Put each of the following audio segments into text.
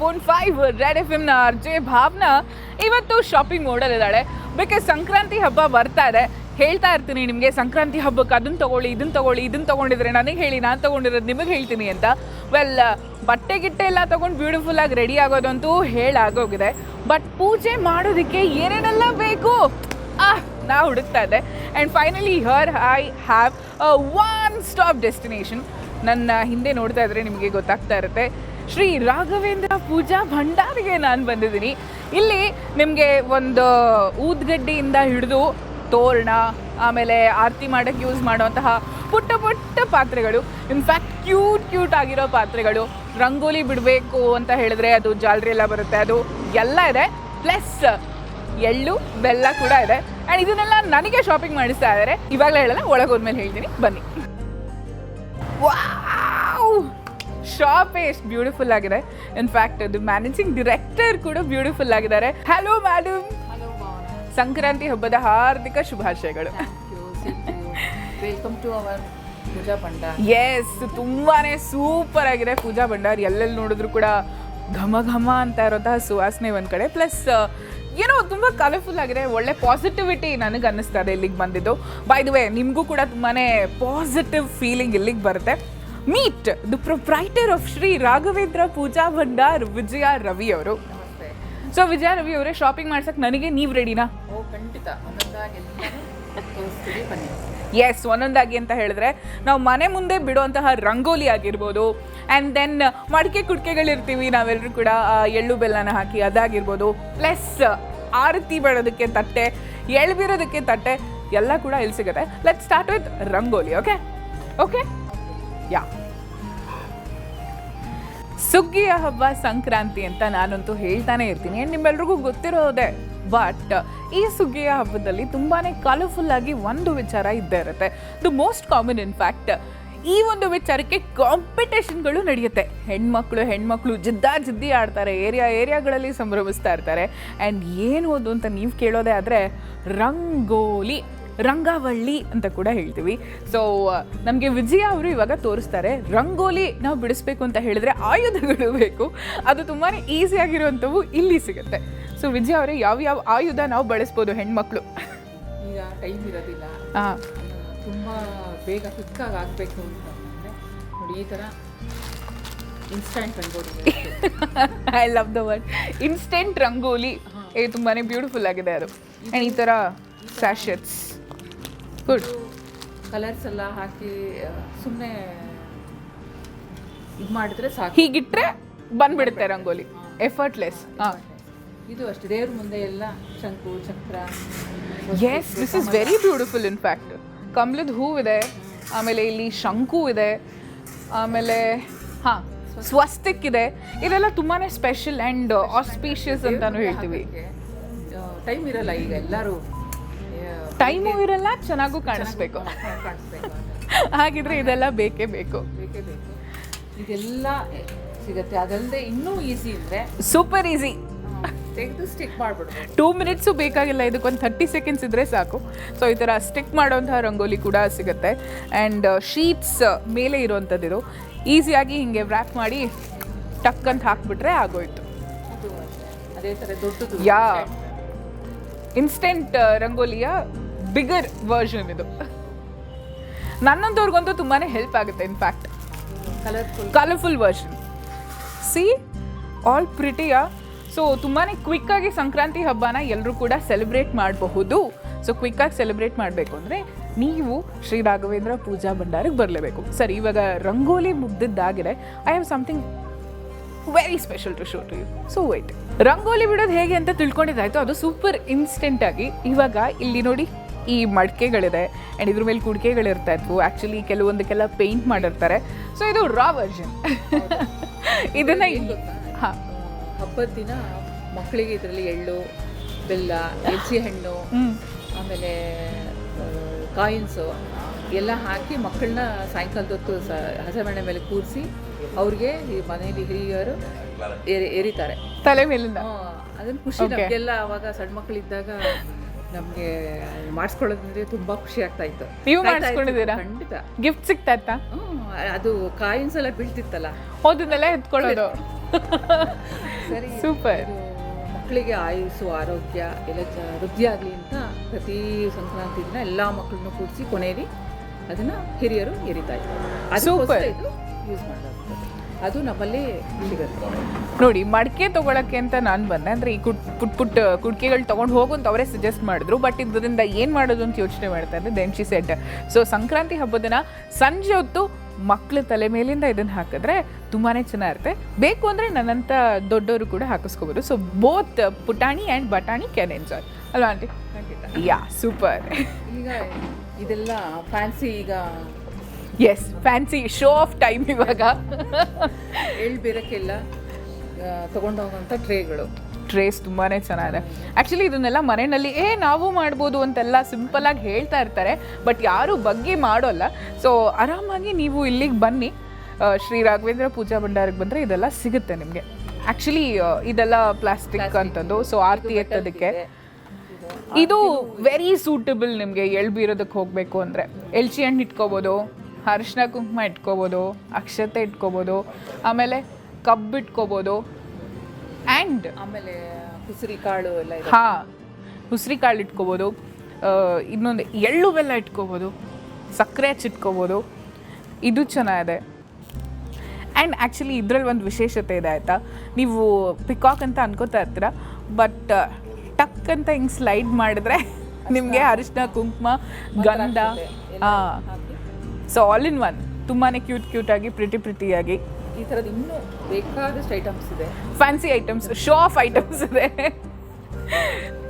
Point five red F ಎಮ್ನ RJ Bhavana ಇವತ್ತು shopping ಮೋಡಲ್ಲಿದ್ದಾಳೆ because Sankranti ಹಬ್ಬ ಬರ್ತಾ ಇದೆ. ಹೇಳ್ತಾ ಇರ್ತೀನಿ ನಿಮಗೆ, ಸಂಕ್ರಾಂತಿ ಹಬ್ಬಕ್ಕೆ ಅದನ್ನು ತಗೊಳ್ಳಿ ಇದನ್ನು ತಗೊಳ್ಳಿ ಇದನ್ನು ತಗೊಂಡಿದ್ರೆ ನನಗೆ ಹೇಳಿ, ನಾನು ತೊಗೊಂಡಿರೋದು ನಿಮಗೆ ಹೇಳ್ತೀನಿ ಅಂತ. ವೆಲ್ ಬಟ್ಟೆ ಗಿಟ್ಟೆ ಎಲ್ಲ ತೊಗೊಂಡು ಬ್ಯೂಟಿಫುಲ್ ಆಗಿ ರೆಡಿ ಆಗೋದಂತೂ ಹೇಳಾಗೋಗಿದೆ. ಬಟ್ ಪೂಜೆ ಮಾಡೋದಕ್ಕೆ ಏನೇನೆಲ್ಲ ಬೇಕು? ಆ, ನಾ ಹುಡುಕ್ತಾ ಇದ್ದೆ. And finally here I have one stop destination ನನ್ನ ಹಿಂದೆ ನೋಡ್ತಾ ಇದ್ರೆ ನಿಮಗೆ ಗೊತ್ತಾಗ್ತಾ ಇರುತ್ತೆ. ಶ್ರೀ ರಾಘವೇಂದ್ರ ಪೂಜಾ ಭಂಡಾರಿಗೆ ನಾನು ಬಂದಿದ್ದೀನಿ. ಇಲ್ಲಿ ನಿಮಗೆ ಒಂದು ಊದ್ಗಡ್ಡೆಯಿಂದ ಹಿಡಿದು ತೋರಣ, ಆಮೇಲೆ ಆರತಿ ಮಾಡೋಕ್ಕೆ ಯೂಸ್ ಮಾಡುವಂತಹ ಪುಟ್ಟ ಪುಟ್ಟ ಪಾತ್ರೆಗಳು. ಇನ್ಫ್ಯಾಕ್ಟ್ ಕ್ಯೂಟ್ ಕ್ಯೂಟ್ ಆಗಿರೋ ಪಾತ್ರೆಗಳು. ರಂಗೋಲಿ ಬಿಡಬೇಕು ಅಂತ ಹೇಳಿದ್ರೆ ಅದು ಜಾಲರಿ ಎಲ್ಲ ಬರುತ್ತೆ. ಅದು ಎಲ್ಲ ಇದೆ. ಪ್ಲಸ್ ಎಳ್ಳು, ಬೆಲ್ಲ ಕೂಡ ಇದೆ. ಆ್ಯಂಡ್ ಇದನ್ನೆಲ್ಲ ನನಗೆ ಶಾಪಿಂಗ್ ಮಾಡಿಸ್ತಾ ಇದ್ದಾರೆ. ಇವಾಗಲೇ ಹೇಳಲ್ಲ ಒಳಗೋದ್ಮೇಲೆ ಹೇಳ್ತೀನಿ. ಬನ್ನಿ. ವಾವ್ ಶಾಪ್ ಎಷ್ಟು ಬ್ಯೂಟಿಫುಲ್ ಆಗಿದೆ. ಇನ್ಫ್ಯಾಕ್ಟ್ ಅದು ಮ್ಯಾನೇಜಿಂಗ್ ಡಿರೆಕ್ಟರ್ ಕೂಡ ಬ್ಯೂಟಿಫುಲ್ ಆಗಿದ್ದಾರೆ. ಹಲೋ ಮ್ಯಾಡಮ್ ಸಂಕ್ರಾಂತಿ ಹಬ್ಬದ ಹಾರ್ದಿಕ ಶುಭಾಶಯಗಳು. Welcome to our Pooja Bhandara. Yes ತುಂಬಾನೇ ಸೂಪರ್ ಆಗಿದೆ ಪೂಜಾ ಭಂಡಾರ್. ಎಲ್ಲೆಲ್ಲಿ ನೋಡಿದ್ರು ಕೂಡ ಘಮ ಘಮ ಅಂತ ಇರೋಂತಹ ಸುವಾಸನೆ ಒಂದ್ ಕಡೆ. ಪ್ಲಸ್ ಏನೋ ತುಂಬ ಕಲರ್ಫುಲ್ ಆಗಿದೆ. ಒಳ್ಳೆ ಪಾಸಿಟಿವಿಟಿ ನನಗೆ ಅನ್ನಿಸ್ತಾ ಇದೆ ಇಲ್ಲಿಗೆ ಬಂದಿದ್ದು. ಬೈ ದ ವೇ ನಿಮಗೂ ಕೂಡ ತುಂಬಾ ಪಾಸಿಟಿವ್ ಫೀಲಿಂಗ್ ಇಲ್ಲಿಗೆ ಬರುತ್ತೆ. Meet the proprietor of Shri Raghavendra Pooja Bhandar Vijaya Ravi ಅವರು. ಸೊ ವಿಜಯ ರವಿ ಅವರೇ ಶಾಪಿಂಗ್ ಮಾಡ್ಸಕ್ಕೆ ನನಗೆ ನೀವು ರೆಡಿನಾ ಖಂಡಿತ. ಎಸ್ ಒಂದೊಂದಾಗಿ ಅಂತ ಹೇಳಿದ್ರೆ ನಾವು ಮನೆ ಮುಂದೆ ಬಿಡುವಂತಹ ರಂಗೋಲಿ ಆಗಿರ್ಬೋದು ಆ್ಯಂಡ್ ದೆನ್ ಮಡಿಕೆ ಕುಡಿಕೆಗಳಿರ್ತೀವಿ ನಾವೆಲ್ಲರೂ ಕೂಡ ಎಳ್ಳು ಬೆಲ್ಲನ ಹಾಕಿ ಅದಾಗಿರ್ಬೋದು ಪ್ಲಸ್ ಆರತಿ ಬೇಡೋದಕ್ಕೆ ತಟ್ಟೆ ಎಳ್ಬಿರೋದಕ್ಕೆ ತಟ್ಟೆ ಎಲ್ಲ ಕೂಡ ಇಲ್ಲಿ ಸಿಗುತ್ತೆ. Let start with rangoli okay okay yeah. ಸುಗ್ಗಿಯ ಹಬ್ಬ ಸಂಕ್ರಾಂತಿ ಅಂತ ನಾನಂತೂ ಹೇಳ್ತಾನೆ ಇರ್ತೀನಿ. ನಿಮ್ಮೆಲ್ರಿಗೂ ಗೊತ್ತಿರೋದೆ. ಬಟ್ ಈ ಸುಗ್ಗಿಯ ಹಬ್ಬದಲ್ಲಿ ತುಂಬಾ ಕಲರ್ಫುಲ್ ಆಗಿ ಒಂದು ವಿಚಾರ ಇದ್ದೇ ಇರುತ್ತೆ. ದ ಮೋಸ್ಟ್ ಕಾಮನ್ ಇನ್ಫ್ಯಾಕ್ಟ್ ಈ ಒಂದು ವಿಚಾರಕ್ಕೆ ಕಾಂಪಿಟೇಷನ್ಗಳು ನಡೆಯುತ್ತೆ. ಹೆಣ್ಮಕ್ಳು ಹೆಣ್ಮಕ್ಳು ಜಿದ್ದಾ ಜಿದ್ದಿ ಆಡ್ತಾರೆ. ಏರಿಯಾ, ಏರಿಯಾಗಳಲ್ಲಿ ಸಂಭ್ರಮಿಸ್ತಾ ಇರ್ತಾರೆ. ಆ್ಯಂಡ್ ಏನು ಅದು ಅಂತ ನೀವು ಕೇಳೋದೇ ಆದರೆ, ರಂಗೋಲಿ. ರಂಗಾವಳ್ಳಿ ಅಂತ ಕೂಡ ಹೇಳ್ತೀವಿ. ಸೊ ನಮಗೆ ವಿಜಯ ಅವರು ಇವಾಗ ತೋರಿಸ್ತಾರೆ ರಂಗೋಲಿ ನಾವು ಬಿಡಿಸ್ಬೇಕು ಅಂತ ಹೇಳಿದ್ರೆ ಆಯುಧಗಳು ಬೇಕು. ಅದು ತುಂಬಾ ಈಸಿ ಆಗಿರುವಂಥವು ಇಲ್ಲಿ ಸಿಗುತ್ತೆ. ಸೊ ವಿಜಯ ಅವರೇ ಯಾವ ಯಾವ ಆಯುಧ ನಾವು ಬಳಸ್ಬೋದು ಹೆಣ್ಮಕ್ಳು? ಈಗ ಟೈಮ್ ಇರೋದಿಲ್ಲ. ಹಾಂ. ತುಂಬ ಬೇಗ ಕ್ವಿಕ್ಕಾಗಿ ಆಗಬೇಕು ಅಂತ ನೋಡಿ ಈ ಥರ instant rangoli I love the word instant rangoli. ಏ ತುಂಬಾ ಬ್ಯೂಟಿಫುಲ್ ಆಗಿದೆ ಅದು. ಈ ಥರ ಸ್ಯಾಶೆಟ್ಸ್ ಗುಡ್ ಕಲರ್ಸ್ ಎಲ್ಲ ಹಾಕಿ ಸುಮ್ಮನೆ ಇದು ಮಾಡಿದ್ರೆ ಸಾಕು. ಹೀಗಿಟ್ರೆ ಬಂದ್ಬಿಡುತ್ತೆ ರಂಗೋಲಿ. ಎಫರ್ಟ್ಲೆಸ್ ಇದು ಅಷ್ಟೇ. ದೇವ್ರ ಮುಂದೆ ಎಲ್ಲ ಶಂಕು ಚಕ್ರ. Yes this is very beautiful in fact ಕಮಲದ ಹೂವಿದೆ ಆಮೇಲೆ ಇಲ್ಲಿ ಶಂಕು ಇದೆ ಆಮೇಲೆ ಹಾಂ ಸ್ವಸ್ತಿಕ್ ಇದೆ ಇದೆಲ್ಲ ತುಂಬಾ ಸ್ಪೆಷಲ್ ಆ್ಯಂಡ್ ಆಸ್ಪೀಷಿಯಸ್ ಅಂತಲೂ ಹೇಳ್ತೀವಿ. ಟೈಮ್ ಇರಲ್ಲ ಈಗ ಎಲ್ಲರೂ. ಟೈಮು ಇರಲ್ಲ ಚೆನ್ನಾಗೂ ಕಾಣಿಸ್ಬೇಕು. ಕಾಣಿಸ್ಬೇಕು ಹಾಗಿದ್ರೆ ಇದೆಲ್ಲ ಬೇಕೇ ಬೇಕು. ಬೇಕೇ ಬೇಕು. ಇದೆಲ್ಲ ಸಿಗುತ್ತೆ. ಅದಲ್ಲದೆ ಇನ್ನೂ ಈಸಿ ಇದ್ರೆ ಸೂಪರ್ ಈಸಿ ತೆಗೆದು ಸ್ಟಿಕ್ ಮಾಡಿಬಿಡ್ಬೋದು. ಟೂ ಮಿನಿಟ್ಸು ಬೇಕಾಗಿಲ್ಲ ಇದಕ್ಕೊಂದು ಥರ್ಟಿ ಸೆಕೆಂಡ್ಸ್ ಇದ್ದರೆ ಸಾಕು. ಸೊ ಈ ಥರ ಸ್ಟಿಕ್ ಮಾಡೋಂತಹ ರಂಗೋಲಿ ಕೂಡ ಸಿಗುತ್ತೆ. ಆ್ಯಂಡ್ ಶೀಟ್ಸ್ ಮೇಲೆ ಇರುವಂಥದ್ದು ಇದು ಈಸಿಯಾಗಿ ಹಿಂಗೆ ವ್ರ್ಯಾಪ್ ಮಾಡಿ ಟಕ್ ಅಂತ ಹಾಕ್ಬಿಟ್ರೆ ಆಗೋಯ್ತು. ಅದೇ ಥರ ದೊಡ್ಡದು ಯಾ ಇನ್ಸ್ಟೆಂಟ್ ರಂಗೋಲಿಯ ಬಿಗರ್ ವರ್ಷನ್ ಇದು. ನನ್ನಂತವ್ರಿಗಂತೂ ತುಂಬಾ ಹೆಲ್ಪ್ ಆಗುತ್ತೆ in fact colourful colourful version see all ಪ್ರಿಟಿಯ so ತುಂಬಾ ಕ್ವಿಕ್ಕಾಗಿ ಸಂಕ್ರಾಂತಿ ಹಬ್ಬನ ಎಲ್ಲರೂ ಕೂಡ ಸೆಲೆಬ್ರೇಟ್ ಮಾಡಬಹುದು. ಸೊ ಕ್ವಿಕ್ಕಾಗಿ ಸೆಲೆಬ್ರೇಟ್ ಮಾಡಬೇಕು ಅಂದರೆ ನೀವು ಶ್ರೀ ರಾಘವೇಂದ್ರ ಪೂಜಾ ಭಂಡಾರಕ್ಕೆ ಬರಲೇಬೇಕು. ಸರಿ ಇವಾಗ rangoli ಮುಗ್ದಿದ್ದಾಗಿದೆ. I have something very special to show to you so white rangoli ಬಿಡೋದು ಹೇಗೆ ಅಂತ ತಿಳ್ಕೊಂಡಿದ್ದಾಯ್ತು? ಅದು ಸೂಪರ್ ಇನ್ಸ್ಟೆಂಟಾಗಿ ಇವಾಗ ಇಲ್ಲಿ ನೋಡಿ. ಈ ಮಡಿಕೆಗಳಿದೆ ಆ್ಯಂಡ್ ಇದ್ರ ಮೇಲೆ ಕುಡಿಕೆಗಳಿರ್ತಾ ಇದ್ವು. ಆ್ಯಕ್ಚುಲಿ ಕೆಲವೊಂದಕ್ಕೆಲ್ಲ ಪೇಂಟ್ ಮಾಡಿರ್ತಾರೆ. ಸೊ ಇದು ರಾ ವರ್ಜನ್ ಇದನ್ನ? ಹಾ. ಹಬ್ಬದ ದಿನ ಮಕ್ಕಳಿಗೆ ಇದರಲ್ಲಿ ಎಳ್ಳು ಬೆಲ್ಲ ಹೆಚ್ಚಿ ಹಣ್ಣು ಆಮೇಲೆ ಕಾಯಿನ್ಸು ಎಲ್ಲ ಹಾಕಿ ಮಕ್ಕಳನ್ನ ಸಾಯಂಕಾಲದ ಹೊತ್ತು ಸ ಹಸೆಮಣೆ ಮೇಲೆ ಕೂರಿಸಿ ಅವ್ರಿಗೆ ಈ ಮನೆಯಲ್ಲಿ ಹಿರಿಯರು ಏರಿ ಎರಿತಾರೆ. ತಲೆ ಮೇಲಿಂದ. ಅದನ್ನ ಖುಷಿ ಎಲ್ಲ ಅವಾಗ ಸಣ್ಣ ಮಕ್ಕಳಿದ್ದಾಗ ನಮಗೆ ಮಾಡಿಸ್ಕೊಳ್ಳೋದಂದ್ರೆ ತುಂಬಾ ಖುಷಿ ಆಗ್ತಾ ಇತ್ತು. ನೀವು ಮಾಡಿಸ್ಕೊಂಡಿದ್ದೀರಾ? ಖಂಡಿತ. ಗಿಫ್ಟ್ ಸಿಗ್ತಾ ಇತ್ತಾ? ಅದು ಕಾಯಿನ್ಸ್ ಎಲ್ಲ ಬೀಳ್ತಿತ್ತಲ್ಲ. ಹೋದನ್ನೆಲ್ಲ ಎತ್ಕೊಳ್ಳೋದು. ಸರಿ ಸೂಪರ್ ಮಕ್ಕಳಿಗೆ ಆಯುಸ್ಸು ಆರೋಗ್ಯ ಎಲ್ಲ ವೃದ್ಧಿ ಆಗಲಿ ಅಂತ ಪ್ರತಿ ಸಂಕ್ರಾಂತಿ ದಿನ ಎಲ್ಲ ಮಕ್ಕಳನ್ನು ಕೂಡಿಸಿ ಕೊನೆಯಲ್ಲಿ ಅದನ್ನು ಹಿರಿಯರು ಎರಿತಾ ಇದ್ದಾರೆ. ಅದು ಯೂಸ್ ಮಾಡಲಾಗ್ತದೆ ಅದು ನಮ್ಮಲ್ಲಿ ಸಿಗುತ್ತೆ. ನೋಡಿ ಮಡಿಕೆ ತಗೊಳಕ್ಕೆ ಅಂತ ನಾನು ಬಂದೆ ಅಂದ್ರೆ ಈ ಕುಟ್ ಪುಟ್ ಪುಟ್ ಕುಡ್ಕೆಗಳು ತಗೊಂಡು ಹೋಗು ಅಂತ ಅವರೇ ಸಜೆಸ್ಟ್ ಮಾಡಿದ್ರು ಬಟ್ ಇದರಿಂದ ಏನು ಮಾಡೋದು ಅಂತ ಯೋಚನೆ ಮಾಡ್ತಾ ಇದ್ದೆ then she said so Sankranti ಹಬ್ಬದ ದಿನ ಸಂಜೆ ಹೊತ್ತು ಮಕ್ಕಳ ತಲೆ ಮೇಲಿಂದ ಇದನ್ನ ಹಾಕಿದ್ರೆ ತುಂಬಾನೇ ಚೆನ್ನಾಗಿರುತ್ತೆ. ಬೇಕು ಅಂದ್ರೆ ನನ್ನಂತ ದೊಡ್ಡವರು ಕೂಡ ಹಾಕಿಸ್ಕೋಬೋದು. ಸೊ ಬೋತ್ ಪುಟಾಣಿ ಆ್ಯಂಡ್ ಬಟಾಣಿ ಕ್ಯಾನ್ ಎಂಜಾಯ್ ಅಲ್ವಾ ಆಂಟಿ? ಯಾ ಸೂಪರ್ ಈಗ ಇದೆಲ್ಲ ಫ್ಯಾನ್ಸಿ ಈಗ yes fancy show off time ಇವಾಗ. ಎಳ್ ಬೇರಕ್ಕೆಲ್ಲ ತಗೊಂಡು ಹೋಗುವಂಥ ಟ್ರೇಗಳು. ಟ್ರೇಸ್ ತುಂಬಾ ಚೆನ್ನಾಗಿದೆ. ಆ್ಯಕ್ಚುಲಿ ಇದನ್ನೆಲ್ಲ ಮನೆಯಲ್ಲಿ ಏ ನಾವು ಮಾಡ್ಬೋದು ಅಂತೆಲ್ಲ ಸಿಂಪಲಾಗಿ ಹೇಳ್ತಾ ಇರ್ತಾರೆ ಬಟ್ ಯಾರು ಬಗ್ಗೆ ಮಾಡೋಲ್ಲ. ಸೊ ಆರಾಮಾಗಿ ನೀವು ಇಲ್ಲಿಗೆ ಬನ್ನಿ. ಶ್ರೀ ರಾಘವೇಂದ್ರ ಪೂಜಾ ಭಂಡಾರಕ್ಕೆ ಬಂದರೆ ಇದೆಲ್ಲ ಸಿಗುತ್ತೆ ನಿಮಗೆ. ಆ್ಯಕ್ಚುಲಿ ಇದೆಲ್ಲ ಪ್ಲಾಸ್ಟಿಕ್ ಅಂತಂದು ಸೊ ಆರತಿ ಎತ್ತೋದಕ್ಕೆ ಇದು ವೆರಿ ಸೂಟಬಲ್ ನಿಮಗೆ ಎಳ್ಬೀರೋದಕ್ಕೆ ಹೋಗಬೇಕು ಅಂದರೆ. ಎಲ್ಚಿ ಹಣ್ಣು ಇಟ್ಕೋಬೋದು ಅರಿಶಿನ ಕುಂಕುಮ ಇಟ್ಕೋಬೋದು ಅಕ್ಷತೆ ಇಟ್ಕೋಬೋದು ಆಮೇಲೆ ಕಬ್ಬು ಇಟ್ಕೋಬೋದು ಆ್ಯಂಡ್ ಆಮೇಲೆ ಉಸಿರಿ ಕಾಳು ಎಲ್ಲ ಹಾಂ ಉಸಿರಿ ಕಾಳು ಇಟ್ಕೋಬೋದು ಇನ್ನೊಂದು ಎಳ್ಳು ಬೆಲ್ಲ ಇಟ್ಕೋಬೋದು ಸಕ್ಕರೆ ಹಚ್ಚಿಟ್ಕೋಬೋದು ಇದು ಚೆನ್ನಾಗಿದೆ. ಆ್ಯಂಡ್ ಆ್ಯಕ್ಚುಲಿ ಇದ್ರಲ್ಲಿ ಒಂದು ವಿಶೇಷತೆ ಇದೆ ಆಯಿತಾ? ನೀವು ಪಿಕಾಕ್ ಅಂತ ಅನ್ಕೋತಾ ಇರ್ತೀರ? ಬಟ್ ಟಕ್ ಅಂತ ಹಿಂಗೆ ಸ್ಲೈಡ್ ಮಾಡಿದ್ರೆ ನಿಮಗೆ ಅರಿಶಿನ ಕುಂಕುಮ ಗಂಧ ಹಾಂ. ಸೊ ಆಲ್ ಇನ್ ಒನ್ ತುಂಬಾ ಕ್ಯೂಟ್ ಕ್ಯೂಟಾಗಿ ಪ್ರಿಟಿ ಪ್ರಿಟಿಯಾಗಿ ಈ ಥರದ್ದು ಇನ್ನೂ ಬೇಕಾದಷ್ಟು ಐಟಮ್ಸ್ ಇದೆ. Fancy items show off items ಇದೆ.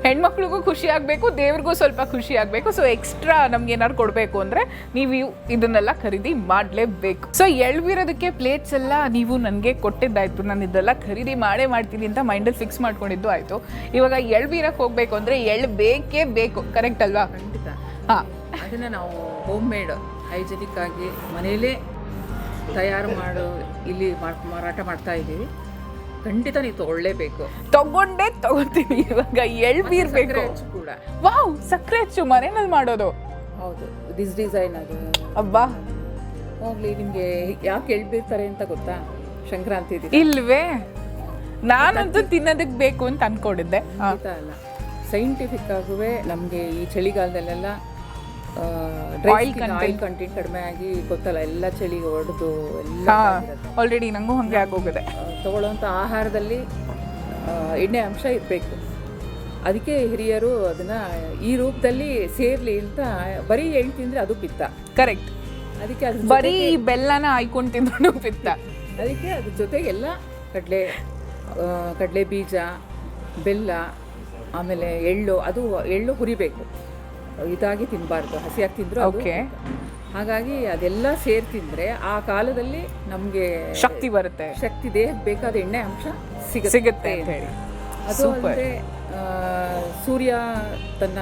ಹೆಣ್ಮಕ್ಳಿಗೂ ಖುಷಿ ಆಗಬೇಕು ದೇವ್ರಿಗೂ ಸ್ವಲ್ಪ ಖುಷಿ ಆಗಬೇಕು. ಸೊ ಎಕ್ಸ್ಟ್ರಾ ನಮ್ಗೆ ಏನಾದ್ರು ಕೊಡಬೇಕು ಅಂದರೆ ನೀವು ಇದನ್ನೆಲ್ಲ ಖರೀದಿ ಮಾಡಲೇಬೇಕು. ಸೊ ಎಳ್ವಿರೋದಕ್ಕೆ ಪ್ಲೇಟ್ಸ್ ಎಲ್ಲ ನೀವು ನನಗೆ ಕೊಟ್ಟಿದ್ದಾಯ್ತು. ನಾನು ಇದೆಲ್ಲ ಖರೀದಿ ಮಾಡೇ ಮಾಡ್ತೀನಿ ಅಂತ ಮೈಂಡಲ್ಲಿ ಫಿಕ್ಸ್ ಮಾಡ್ಕೊಂಡಿದ್ದು ಆಯಿತು. ಇವಾಗ ಎಳ್ಬೀರಕ್ಕೆ ಹೋಗಬೇಕು ಅಂದರೆ ಎಳ್ ಬೇಕೇ ಬೇಕು. ಕರೆಕ್ಟ್ ಅಲ್ವಾ? ಖಂಡಿತ. ಹಾಂ. ಅದನ್ನು ನಾವು ಹೋಮ್ ಮೇಡ್ ಹೈಜೆನಿಕ್ ಆಗಿ ಮನೆಯಲ್ಲೇ ತಯಾರು ಮಾಡು ಇಲ್ಲಿ ಮಾರಾಟ ಮಾಡ್ತಾ ಇದ್ದೀವಿ. ಖಂಡಿತ ನೀವು ತಗೊಳ್ಳೇಬೇಕು. ತಗೊಂಡೇ ತಗೋತೀನಿ ಇವಾಗ ಎಳ್ಬೀರ್ ಬೇಕು ಸಕ್ಕರೆ ಹಚ್ಚು ಕೂಡ. ವಾವ್ ಸಕ್ಕರೆ ಹೆಚ್ಚು ಮನೆಯಲ್ಲಿ ಮಾಡೋದು. ಹೌದು ದಿಸ್ ಡಿಸೈನ್ ಅದು. ಅಬ್ಬಾ. ಹೋಗ್ಲಿ ನಿಮಗೆ ಯಾಕೆ ಎಳ್ಬೀರ್ತಾರೆ ಅಂತ ಗೊತ್ತಾ? ಸಂಕ್ರಾಂತಿ ದಿನ. ಇಲ್ವೇ? ನಾನಂತೂ ತಿನ್ನೋದಕ್ಕೆ ಬೇಕು ಅಂತ ಅನ್ಕೊಂಡಿದ್ದೆ. ಅಲ್ಲ? ಸೈಂಟಿಫಿಕ್ ಆಗುವೆ ನಮಗೆ ಈ ಚಳಿಗಾಲದಲ್ಲೆಲ್ಲ Oil ಆಯಿಲ್ ಕಂಟೆಂಟ್ ಕಡಿಮೆ ಆಗಿ ಗೊತ್ತಲ್ಲ ಎಲ್ಲ ಚಳಿ ಹೊಡೆದು ಎಲ್ಲ ಆಲ್ರೆಡಿ ನಂಗೂ ಹಾಗೆ ಆಗೋಗಿದೆ. ತಗೊಳ್ಳೋಂಥ ಆಹಾರದಲ್ಲಿ ಎಣ್ಣೆ ಅಂಶ ಇರಬೇಕು. ಅದಕ್ಕೆ ಹಿರಿಯರು ಅದನ್ನ ಈ ರೂಪದಲ್ಲಿ ಸೇರ್ಲಿ ಅಂತ ಬರೀ ಎಣ್ಣೆ ತಿಂದ್ರೆ ಅದು ಪಿತ್ತ. ಕರೆಕ್ಟ್ ಅದಕ್ಕೆ ಅದು ಬರೀ ಬೆಲ್ಲನ ಹಾಯ್ಕೊಂಡು ತಿಂದ್ರೂ ಪಿತ್ತ. ಅದಕ್ಕೆ ಅದ್ರ ಜೊತೆಗೆಲ್ಲ ಕಡಲೆ ಕಡಲೆ ಬೀಜ ಬೆಲ್ಲ ಆಮೇಲೆ ಎಳ್ಳು ಅದು ಎಳ್ಳು ಹುರಿಬೇಕು. ಇದಾಗಿ ತಿನ್ನಬಾರ್ದು ಹಸಿಯಾಗಿ ತಿಂದ್ರು ಓಕೆ. ಹಾಗಾಗಿ ಅದೆಲ್ಲ ಸೇರ್ತಿದ್ರೆ ಆ ಕಾಲದಲ್ಲಿ ನಮಗೆ ಶಕ್ತಿ ಬರುತ್ತೆ. ಶಕ್ತಿ ದೇಹಕ್ಕೆ ಬೇಕಾದ ಎಣ್ಣೆ ಅಂಶ ಸಿಗುತ್ತೆ ಸಿಗುತ್ತೆ ಅಂತ ಹೇಳಿ. ಅದು ಅಲ್ಲದೆ ಸೂರ್ಯ ತನ್ನ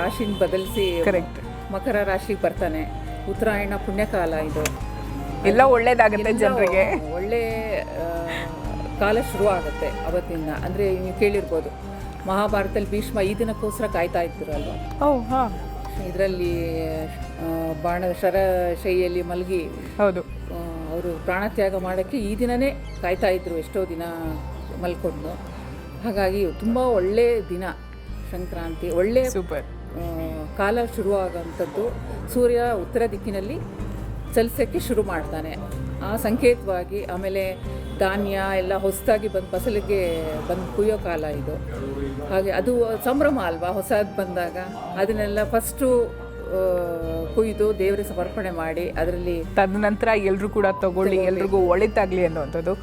ರಾಶಿನ ಬದಲಿಸಿ ಕರೆಕ್ಟ್ ಮಕರ ರಾಶಿಗೆ ಬರ್ತಾನೆ. ಉತ್ತರಾಯಣ ಪುಣ್ಯಕಾಲ ಇದು. ಎಲ್ಲ ಒಳ್ಳೇದಾಗುತ್ತೆ ಜನರಿಗೆ. ಒಳ್ಳೆ ಕಾಲ ಶುರು ಆಗುತ್ತೆ ಅವತ್ತಿಂದ. ಅಂದರೆ ನೀವು ಕೇಳಿರ್ಬೋದು. ಮಹಾಭಾರತದಲ್ಲಿ ಭೀಷ್ಮ ಈ ದಿನಕ್ಕೋಸ್ಕರ ಕಾಯ್ತಾ ಇದ್ರು ಅಲ್ವಾ? ಓ ಹಾ. ಇದರಲ್ಲಿ ಬಾಣದ ಶರ ಶೈಯಲ್ಲಿ ಮಲಗಿ ಹೌದು. ಅವರು ಪ್ರಾಣತ್ಯಾಗ ಮಾಡೋಕ್ಕೆ ಈ ದಿನನೇ ಕಾಯ್ತಾ ಇದ್ರು ಎಷ್ಟೋ ದಿನ ಮಲ್ಕೊಂಡು. ಹಾಗಾಗಿ ತುಂಬ ಒಳ್ಳೆಯ ದಿನ ಸಂಕ್ರಾಂತಿ. ಒಳ್ಳೆ ಸೂಪರ್ ಕಾಲ ಶುರುವಾಗಂಥದ್ದು. ಸೂರ್ಯ ಉತ್ತರ ದಿಕ್ಕಿನಲ್ಲಿ ಚಲಿಸೋಕ್ಕೆ ಶುರು ಮಾಡ್ತಾನೆ. ಆ ಸಂಕೇತವಾಗಿ ಆಮೇಲೆ ಧಾನ್ಯ ಎಲ್ಲ ಹೊಸದಾಗಿ ಬಂದು ಫಸಲಿಗೆ ಬಂದು ಕುಯ್ಯೋ ಕಾಲ ಇದು. ಹಾಗೆ ಅದು ಸಂಭ್ರಮ ಅಲ್ವಾ? ಹೊಸದು ಬಂದಾಗ ಅದನ್ನೆಲ್ಲ ಫಸ್ಟು ಕುಯ್ದು ದೇವರಿಗೆ ಸಮರ್ಪಣೆ ಮಾಡಿ ಅದರಲ್ಲಿ ತದನಂತರ ಎಲ್ಲರೂ ಕೂಡ ತಗೊಳ್ಳಿ ಎಲ್ರಿಗೂ ಒಳಿತಾಗ್ಲಿ ಅನ್ನುವಂಥದ್ದು.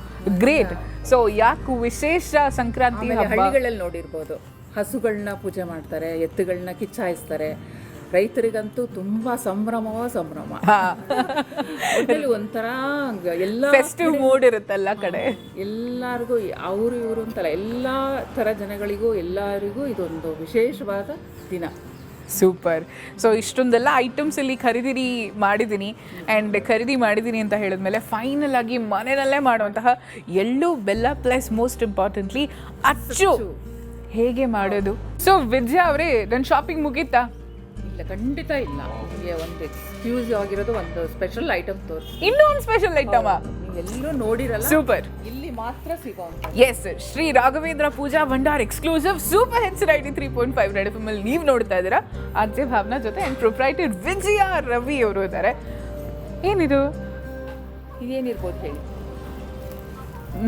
ಗ್ರೇಟ್ ಸೊ ಯಾಕೆ ವಿಶೇಷ ಸಂಕ್ರಾಂತಿ ಹಳ್ಳಿಗಳಲ್ಲಿ ನೋಡಿರ್ಬೋದು. ಹಸುಗಳನ್ನ ಪೂಜೆ ಮಾಡ್ತಾರೆ ಎತ್ತುಗಳನ್ನ ಕಿಚ್ಚಾಯಿಸ್ತಾರೆ. ರೈತರಿಗಂತೂ ತುಂಬಾ ಸಂಭ್ರಮವ ಸಂಭ್ರಮ. ಒಂಥರ ಎಲ್ಲ ಫೆಸ್ಟಿವ್ ಮೂಡ್ ಇರುತ್ತಲ್ಲ ಕಡೆ. ಎಲ್ಲರಿಗೂ ಅವರು ಇವರು ಅಂತಲ್ಲ ಎಲ್ಲ ಥರ ಜನಗಳಿಗೂ ಎಲ್ಲರಿಗೂ ಇದೊಂದು ವಿಶೇಷವಾದ ದಿನ. ಸೂಪರ್ ಸೊ ಇಷ್ಟೊಂದೆಲ್ಲ ಐಟಮ್ಸ್ ಇಲ್ಲಿ ಖರೀದಿ ಮಾಡಿದ್ದೀನಿ ಆ್ಯಂಡ್ ಖರೀದಿ ಮಾಡಿದ್ದೀನಿ ಅಂತ ಹೇಳಿದ್ಮೇಲೆ ಫೈನಲ್ ಆಗಿ ಮನೆಯಲ್ಲೇ ಮಾಡುವಂತಹ ಎಳ್ಳು ಬೆಲ್ಲ ಪ್ಲಸ್ ಮೋಸ್ಟ್ ಇಂಪಾರ್ಟೆಂಟ್ಲಿ ಅಚ್ಚು ಹೇಗೆ ಮಾಡೋದು? ಸೊ ವಿದ್ಯಾ ಅವರೇ ನನ್ನ ಶಾಪಿಂಗ್ ಮುಗೀತಾ? ಇಲ್ಲ ಖಂಡಿತ ಇಲ್ಲ. ನಿಮಗೆ ಒಂದು ಎಕ್ಸ್ಕ್ಯೂಸ್ ಆಗಿರೋದು ಒಂದು ಸ್ಪೆಷಲ್ ಐಟಮ್ ತೋರಿಸಿ. ಇನ್ನೂ ಒಂದು ಸ್ಪೆಷಲ್ ಐಟಮ್ ಎಲ್ಲೂ ನೋಡಿರಲ್ಲ. ಸೂಪರ್ ಇಲ್ಲಿ ಮಾತ್ರ ಸಿಗೋಂಥ yes Shri Raghavendra Pooja Bhandar exclusive super H ninety three point five F ಅಲ್ಲಿ ನೀವು ನೋಡ್ತಾ ಇದ್ದೀರಾ. ಅಜ್ಜೆ ಭಾವನಾ ಜೊತೆ ಆ್ಯಂಡ್ ಪ್ರೊಪ್ರೈಟರ್ ವಿಜಯ ರವಿ ಅವರು ಇದ್ದಾರೆ. ಏನಿದು? ಇದೇನಿರ್ಬೋದು ಹೇಳಿ.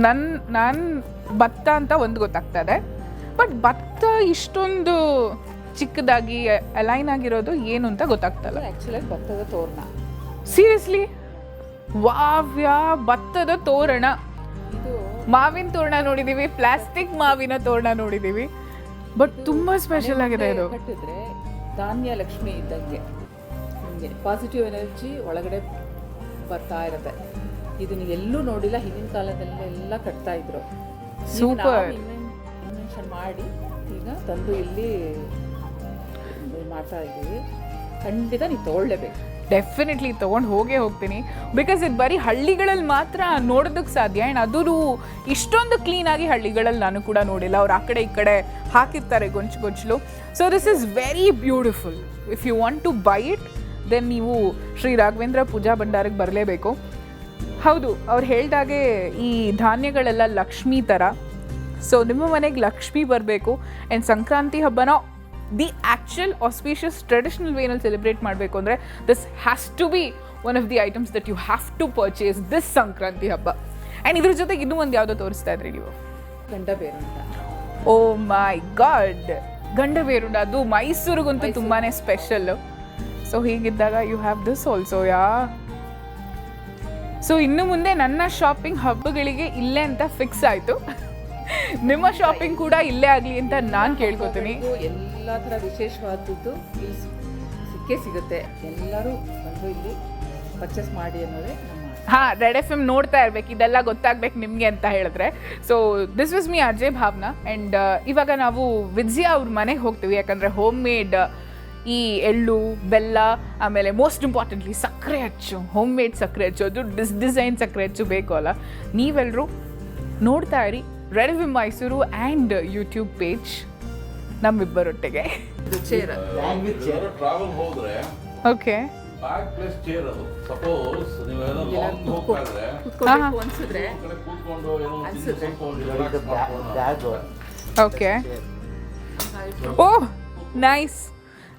ನನ್ನ ನಾನು ಭತ್ತ ಅಂತ ಒಂದು ಗೊತ್ತಾಗ್ತಾ ಇದೆ. ಬಟ್ ಭತ್ತ ಇಷ್ಟೊಂದು ಚಿಕ್ಕದಾಗಿ ಅಲೈನ್ ಆಗಿರೋದು ಏನು ಅಂತ ಗೊತ್ತಾಗ್ತಲ್ಲ. ಆ್ಯಕ್ಚುಲಿ ಭತ್ತದ ತೋರಣ. ಸೀರಿಯಸ್ಲಿ ವಾವ್ಯ ಭತ್ತದ ತೋರಣ. ಇದು ಮಾವಿನ ತೋರಣ ನೋಡಿದೀವಿ ಪ್ಲಾಸ್ಟಿಕ್ ಮಾವಿನ ತೋರಣ ನೋಡಿದೀವಿ. ಬಟ್ ತುಂಬಾ ಸ್ಪೆಷಲ್ ಆಗಿದೆ ಇದು. ಕಟ್ಟಿದ್ರೆ ಧಾನ್ಯ ಲಕ್ಷ್ಮಿ ಇದ್ದಂಗೆ. ನಿಮಗೆ ಪಾಸಿಟಿವ್ ಎನರ್ಜಿ ಒಳಗಡೆ ಬರ್ತಾ ಇರುತ್ತೆ. ಇದನ್ನ ಎಲ್ಲೂ ನೋಡಿಲ್ಲ ಹಿಂದಿನ ಕಾಲದಲ್ಲೆಲ್ಲ ಕಟ್ತಾ ಇದ್ರು. ಸೂಪರ್ ಇನ್ವೆನ್ಷನ್ ಮಾಡಿ ಈಗ ತಂದು ಇಲ್ಲಿ ಮಾಡ್ತಾ ಇದ್ದೀವಿ. ಖಂಡಿತ ನೀವು ತಗೊಳ್ಳೇಬೇಕು. ಡೆಫಿನೆಟ್ಲಿ ತೊಗೊಂಡು ಹೋಗೇ ಹೋಗ್ತೀನಿ. ಬಿಕಾಸ್ ಇದು ಬರೀ ಹಳ್ಳಿಗಳಲ್ಲಿ ಮಾತ್ರ ನೋಡೋದಕ್ಕೆ ಸಾಧ್ಯ. ಆ್ಯಂಡ್ ಅದೂ ಇಷ್ಟೊಂದು ಕ್ಲೀನಾಗಿ ಹಳ್ಳಿಗಳಲ್ಲಿ ನಾನು ಕೂಡ ನೋಡಿಲ್ಲ. ಅವ್ರು ಆ ಕಡೆ ಈ ಕಡೆ ಹಾಕಿರ್ತಾರೆ ಗೊಂಚು ಗೊಂಚಲು. So this is very beautiful if you want to buy it then ನೀವು ಶ್ರೀ ರಾಘವೇಂದ್ರ ಪೂಜಾ ಭಂಡಾರಕ್ಕೆ ಬರಲೇಬೇಕು. ಹೌದು, ಅವ್ರು ಹೇಳ್ದಾಗೆ ಈ ಧಾನ್ಯಗಳೆಲ್ಲ ಲಕ್ಷ್ಮಿ ಥರ ಸೊ ನಿಮ್ಮ ಮನೆಗೆ ಲಕ್ಷ್ಮಿ ಬರಬೇಕು. ಆ್ಯಂಡ್ ಸಂಕ್ರಾಂತಿ ಹಬ್ಬನ ದಿ ಆ್ಯಕ್ಚುಯಲ್ ಆಸ್ಪೀಷಿಯಸ್ ಟ್ರೆಡಿಷನಲ್ ವೇನಲ್ಲಿ ಸೆಲೆಬ್ರೇಟ್ ಮಾಡಬೇಕು ಅಂದರೆ this has to be one of the items that you have to purchase this Sankranti ಹಬ್ಬ ಆ್ಯಂಡ್ ಇದ್ರ ಜೊತೆಗೆ ಇನ್ನೂ ಒಂದು ಯಾವುದೋ ತೋರಿಸ್ತಾ ಇದ್ರಿ ನೀವು? ಗಂಡ ಬೇರುಂಡ ಓ ಮೈ ಗಾಡ್ ಗಂಡ ಬೇರುಂಡ ಅದು ಮೈಸೂರಿಗಂತೂ ತುಂಬಾ special so ಹೀಗಿದ್ದಾಗ you have this also yeah? So ಇನ್ನು ಮುಂದೆ ನನ್ನ ಶಾಪಿಂಗ್ ಹಬ್ಬಗಳಿಗೆ ಇಲ್ಲೇ ಅಂತ ಫಿಕ್ಸ್ ಆಯಿತು. ನಿಮ್ಮ ಶಾಪಿಂಗ್ ಕೂಡ ಇಲ್ಲೇ ಆಗಲಿ ಅಂತ ನಾನು ಕೇಳ್ಕೊತೀನಿ. ಎಲ್ಲ ಥರ ವಿಶೇಷವಾದದ್ದು ಇಲ್ಲಿ ಸಿಕ್ಕೇ ಸಿಗುತ್ತೆ. ಎಲ್ಲರೂ ಬಂದು ಇಲ್ಲಿ ಪರ್ಚೇಸ್ ಮಾಡಿ ಅನ್ನೋದೇ. ಹಾಂ ರೆಡ್ ಎಫ್ ಎಂ ನೋಡ್ತಾ ಇರ್ಬೇಕು. ಇದೆಲ್ಲ ಗೊತ್ತಾಗ್ಬೇಕು ನಿಮಗೆ ಅಂತ ಹೇಳಿದ್ರೆ. So this was me Ajay Bhavana. And ಇವಾಗ ನಾವು ವಿಜಯ ಅವ್ರ ಮನೆಗೆ ಹೋಗ್ತೀವಿ. ಯಾಕಂದರೆ ಹೋಮ್ ಮೇಡ್ ಈ ಎಳ್ಳು, ಬೆಲ್ಲ, ಆಮೇಲೆ ಮೋಸ್ಟ್ ಇಂಪಾರ್ಟೆಂಟ್ಲಿ ಸಕ್ಕರೆ ಅಚ್ಚು ಹೋಮ್ ಮೇಡ್ ಸಕ್ಕರೆ ಅಚ್ಚು ಅದು ಡಿಸ್ ಡಿಸೈನ್ ಸಕ್ಕರೆ ಅಚ್ಚು ಬೇಕು ಅಲ್ಲ. ನೀವೆಲ್ಲರೂ ನೋಡ್ತಾ ಇರಿ red F M Mysuru and YouTube page ನಮ್ಮಿಬ್ಬರೊಟ್ಟಿಗೆ. Chair travel ಹೋದ್ರೆ ಓಕೆ ಬ್ಯಾಕ್ ಪ್ಲೇಸ್ ಚೇರ್ ಅದು. ಸಪೋಸ್ ನೀವೇನೋ ಲಾಂಗ್ ಹೋಗ್ತಾ ಇದ್ರೆ ಕುತ್ಕೋಬೇಕು ಅನ್ಸಿದ್ರೆ ಕೂತ್ಕೊಂಡು ಏನೋ. ಸ್ವಲ್ಪ ಓಕೆ ಓ ನೈಸ್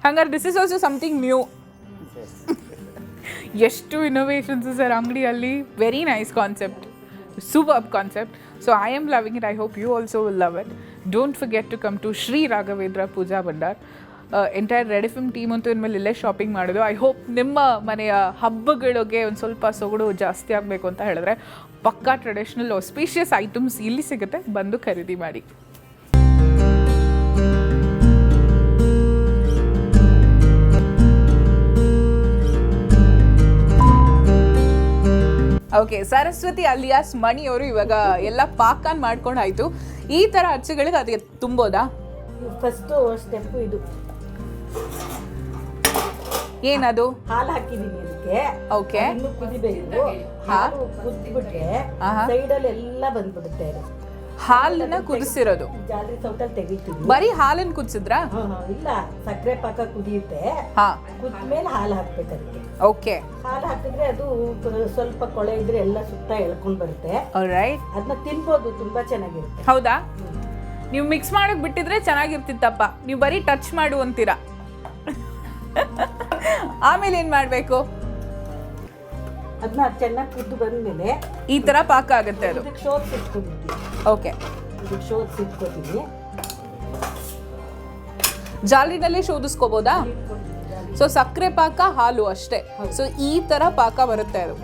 ಹಂಗಾರೆ this is also something new ಎಷ್ಟು ಇನೋವೇಷನ್ಸ್ ಸರ್ ಅಂಗಡಿಯಲ್ಲಿ? Very nice concept super concept so I am loving it I hope you also will love it don't forget to come to Shri Raghavendra Pooja Bhandar entire red F M team ಅಂತೂ ಇನ್ಮೇಲೆ ಇಲ್ಲೇ shopping ಮಾಡೋದು I hope ನಿಮ್ಮ ಮನೆಯ ಹಬ್ಬಗಳಿಗೆ ಒಂದು ಸ್ವಲ್ಪ ಸೊಗಡು ಜಾಸ್ತಿ ಆಗಬೇಕು ಅಂತ ಹೇಳಿದ್ರೆ ಪಕ್ಕಾ ಟ್ರೆಡಿಷ್ನಲ್ ಸ್ಪೀಷಿಯಸ್ ಐಟಮ್ಸ್ ಇಲ್ಲಿ ಸಿಗುತ್ತೆ. ಬಂದು ಖರೀದಿ ಮಾಡಿ. ಓಕೆ ಸರಸ್ವತಿ ಅಲಿಯಾಸ್ ಮಣಿ ಅವರು ಇವಾಗ ಎಲ್ಲ ಪಾಕನ್ ಮಾಡ್ಕೊಂಡು ಆಯ್ತು. ಈ ತರ ಅಚ್ಚುಗಳಿಗೆ ಅದಕ್ಕೆ ತುಂಬೋದಾ? ಫಸ್ಟ್ ಸ್ಟೆಪ್ ಇದು. ಏನದು? ಹಾಲು ಹಾಕಿದೀನಿ ಅದಕ್ಕೆ ಓಕೆ ಇನ್ನು ಕುದಿಬೇಕು. ಹಾಲು ಕುದ್ಬಿಟ್ರೆ. ಸೈಡಲ್ಲಿ ಎಲ್ಲ ಬಂದ್ಬಿಡುತ್ತೆ ಹಾಲನ್ನ ಕುದಿಸಿರೋದು. ಜಾಲರಿ ಸೌಟಲ್ಲಿ ತೆಗಿತೀವಿ. ಬರೀ ಹಾಲನ್ನ ಕುದಿಸಿದ್ರಾ? ಹಾ, ಹಾ, ಇಲ್ಲ ಸಕ್ಕರೆ ಪಾಕ ಕುದಿಯುತ್ತೆ. ಹಾ. ಕುದ್ಮೇಲೆ ಹಾಲು ಹಾಕ್ಬೇಕು ಅದಕ್ಕೆ. ಓಕೆ. ಹಾಲು ಹಾಕಿದ್ರೆ ಅದು ಪ- ಸ್ವಲ್ಪ ಕೊಳೆ ಇದ್ರೆ ಎಲ್ಲ ಸುತ್ತ ಎಳ್ಕೊಂಡು ಬರುತ್ತೆ. ರೈಟ್ ಅದನ್ನ ತಿನ್ಬೋದು ತುಂಬಾ ಚೆನ್ನಾಗಿರುತ್ತೆ. ಹೌದಾ? ನೀವು ಮಿಕ್ಸ್ ಮಾಡಕ್ ಬಿಟ್ಟಿದ್ರೆ ಚೆನ್ನಾಗಿರ್ತಿತ್ತಪ್ಪ. ನೀವು ಬರೀ ಟಚ್ ಮಾಡು ಅಂತೀರಾ. ಆಮೇಲೆ ಏನ್ ಮಾಡ್ಬೇಕು? ಅದನ್ನ ಚೆನ್ನಾಗಿ ಕುದ್ದು ಬಂದ್ಮೇಲೆ ಈ ತರ ಪಾಕ ಆಗುತ್ತೆ ಅದು. ಇದಕ್ಕೆ ಇಟ್ಕೊಂಡಿರ್ತೀವಿ ಓಕೆ. ಇದಕ್ಕೆ ಶೋರ್ಸ್ ಇಟ್ಕೊತೀವಿ ಜಾಲರಿನಲ್ಲೇ ಶೋಧಿಸ್ಕೋಬೋದಾ? ಸೊ ಸಕ್ಕರೆ ಪಾಕ ಹಾಲು ಅಷ್ಟೇ. ಸೊ ಈ ತರ ಪಾಕ ಬರುತ್ತೆ ಅದು.